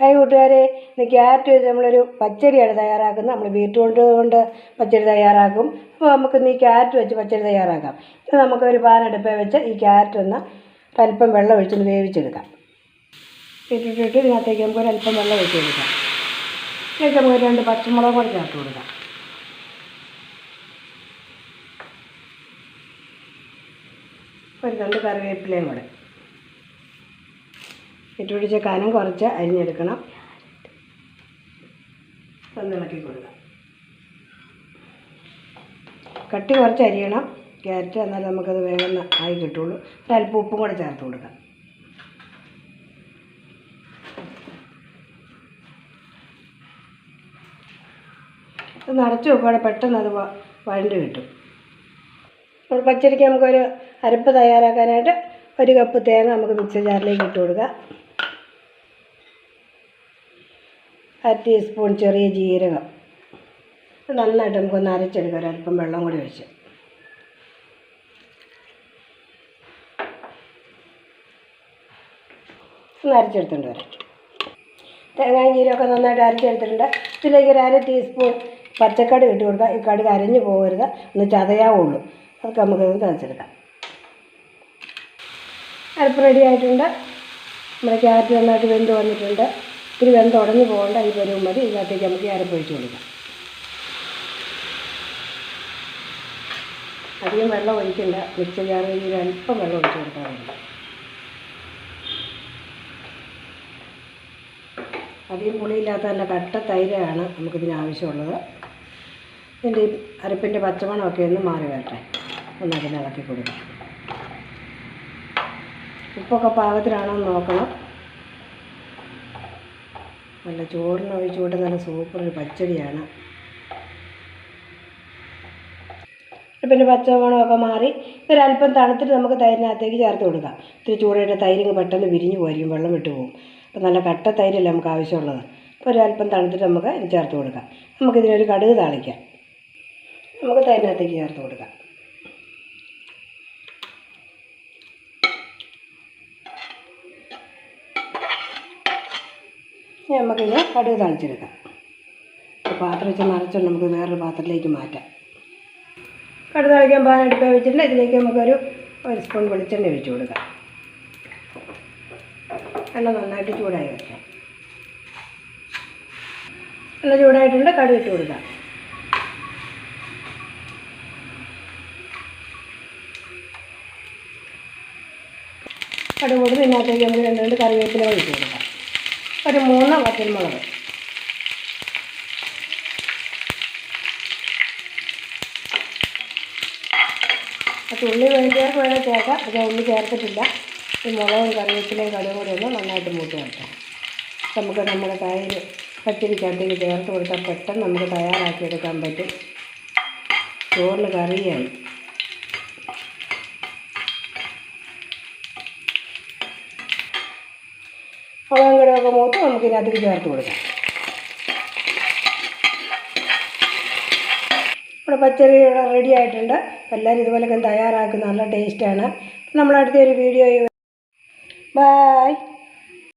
Hi കൂട്ടുകാരെ ഇന്ന് carrot വെച്ച് നമ്മളൊരു പച്ചടിയാണ് തയ്യാറാക്കുന്നത്. നമ്മൾ ബീറ്റ്റൂട്ട് കൊണ്ട് പച്ചടി തയ്യാറാക്കും. അപ്പോൾ നമുക്ക് ഇന്ന് ഈ ക്യാരറ്റ് വെച്ച് പച്ചടി തയ്യാറാക്കാം. ഇത് നമുക്ക് ഒരു അടുപ്പേ വെച്ച് ഈ ക്യാരറ്റ് ഒന്ന് അല്പം വെള്ളം ഒഴിച്ചൊന്ന് വേവിച്ചെടുക്കാം. ഇട്ടിട്ടിട്ട് ഇതിനകത്തേക്ക് നമുക്ക് അല്പം വെള്ളം ഒഴിച്ച് കൊടുക്കാം. ഇതിലേക്ക് നമുക്ക് രണ്ട് പച്ചമുളക് കൂടെ ചേർത്ത് കൊടുക്കാം. ഒരു രണ്ട് കറിവേപ്പിലയും കൂടെ. ഇട്ടുപിടിച്ച കനം കുറച്ച് അരിഞ്ഞെടുക്കണം. ഒന്ന് കൊടുക്കുക കൊടുക്കാം. കട്ടി കുറച്ച് അരിയണം. ക്യാരറ്റ് എന്നാലും നമുക്കത് വേഗം ആയി കിട്ടുള്ളൂ. ഒരല്പം ഉപ്പും കൂടെ ചേർത്ത് കൊടുക്കാം. ഇത് നിറച്ച് വെക്കുവാണെങ്കിൽ പെട്ടെന്ന് അത് വഴണ്ടി കിട്ടും. അപ്പോൾ പച്ചരിക്ക് നമുക്കൊരു അരപ്പ് തയ്യാറാക്കാനായിട്ട് ഒരു കപ്പ് തേങ്ങ നമുക്ക് മിക്സി ജാറിലേക്ക് ഇട്ട് കൊടുക്കാം. അര ടീസ്പൂൺ ചെറിയ ജീരകം. ഇത് നന്നായിട്ട് നമുക്കൊന്ന് അരച്ചെടുക്കാം. ഒരല്പം വെള്ളം കൂടി ഒഴിച്ച്. ഒന്ന് അരച്ചെടുത്തുകൊണ്ട് വരാം. തേങ്ങായും ജീരകമൊക്കെ നന്നായിട്ട് അരച്ചെടുത്തിട്ടുണ്ട്. ഇതിലേക്ക് ഒരു അര ടീസ്പൂൺ പച്ചക്കടുക് ഇട്ട് കൊടുക്കുക ഈ കടുക് അരഞ്ഞു പോകരുത്. ഒന്ന് ചതയാവുള്ളൂ. അതൊക്കെ നമുക്കൊന്ന് തളിച്ചെടുക്കാം. അരപ്പ് റെഡി ആയിട്ടുണ്ട്. നമ്മുടെ ക്യാരറ്റ് നന്നായിട്ട് വെന്ത് വന്നിട്ടുണ്ട്. ഇത്തിരി വെന്ത് ഉടഞ്ഞു പോകേണ്ട ഈ പരുവം മതി. ഇതിനകത്തേക്ക് നമുക്ക് ഏറെ പൊഴിച്ചു കൊടുക്കാം. അധികം വെള്ളം ഒഴിക്കണ്ട. മിക്സി ജാറിൽ അല്പം വെള്ളം ഒഴിച്ച് കൊടുത്താൽ മതി. അധികം പുളിയില്ലാത്ത നല്ല കട്ട തൈരാണ് നമുക്കിതിന് ആവശ്യമുള്ളത്. ഇതിന്റെ ഈ അരപ്പിന്റെ പച്ചമണമൊക്കെ ഒന്ന് മാറി വരട്ടെ. ഒന്ന് ഇളക്കി കൊടുക്കാം. ഉപ്പൊക്കെ പാകത്തിലാണോ എന്ന് നോക്കണം. നല്ല ചോറിന് ഒഴിച്ചു കൊണ്ട് നല്ല സൂപ്പർ ഒരു പച്ചടിയാണ്. പിന്നെ പച്ചമണമൊക്കെ മാറി ഇതൊരല്പം തണുത്തിട്ട് നമുക്ക് തൈരിനകത്തേക്ക് ചേർത്ത് കൊടുക്കാം. ഇത്തിരി ചൂടായിട്ട് തൈര് ഇങ്ങ് പെട്ടെന്ന് വിരിഞ്ഞു പോയിരിക്കും വെള്ളം വിട്ടു പോകും. നല്ല കട്ട തൈരല്ലേ നമുക്ക് ആവശ്യമുള്ളത്. അപ്പോൾ അല്പം തണുത്തിട്ട് നമുക്ക് ചേർത്ത് കൊടുക്കാം. നമുക്കിതിനൊരു കടുക് താളിക്കാം. നമുക്ക് തൈരിനകത്തേക്ക് ചേർത്ത് കൊടുക്കാം. നമുക്കിത് കടുക് തളിച്ചെടുക്കാം. പാത്രം വെച്ച് നിറച്ചുകൊണ്ട് നമുക്ക് വേറൊരു പാത്രത്തിലേക്ക് മാറ്റാം. കടുക് തളിക്കാൻ പാൻ വെച്ചിട്ട് ഇതിലേക്ക് നമുക്കൊരു ഒരു സ്പൂൺ വെളിച്ചെണ്ണ ഒഴിച്ചു കൊടുക്കാം. എണ്ണ നന്നായിട്ട് ചൂടായി വെക്കാം എണ്ണ ചൂടായിട്ടുണ്ട്. കടുക് ഇട്ട് കൊടുക്കാം. കടുക് കൊടുത്ത് ഇതിനകത്തേക്ക് നമുക്ക് രണ്ട് രണ്ട് കറിവേപ്പില ഒഴിച്ച് കൊടുക്കാം. ഒരു മൂന്ന് വറ്റൽമുളക് അപ്പോൾ ഉള്ളി വേണ്ടിയവർക്ക് വേണേൽ ചേർക്കാം. പക്ഷേ ഉള്ളി ചേർത്തിട്ടില്ല. ഈ മുളകും കറിവേപ്പിലയും കടുകും കൂടി ഒന്ന് നന്നായിട്ട് മൂത്ത് വരട്ടെ. നമുക്ക് നമ്മുടെ തൈര് പച്ചരിക്കകത്തേക്ക് ചേർത്ത് കൊടുത്താൽ പെട്ടെന്ന് നമുക്ക് തയ്യാറാക്കിയെടുക്കാൻ പറ്റും. ചോറിന് കറിയായി. മുളകും മൂത്ത് നമുക്ക് ഇതിനകത്തേക്ക് ചേർത്ത് കൊടുക്കാം. ഇവിടെ പച്ചരി റെഡി ആയിട്ടുണ്ട്. എല്ലാവരും ഇതുപോലെയൊക്കെ തയ്യാറാക്കുന്ന നല്ല ടേസ്റ്റാണ് നമ്മളടുത്ത ഒരു വീഡിയോ ബായ്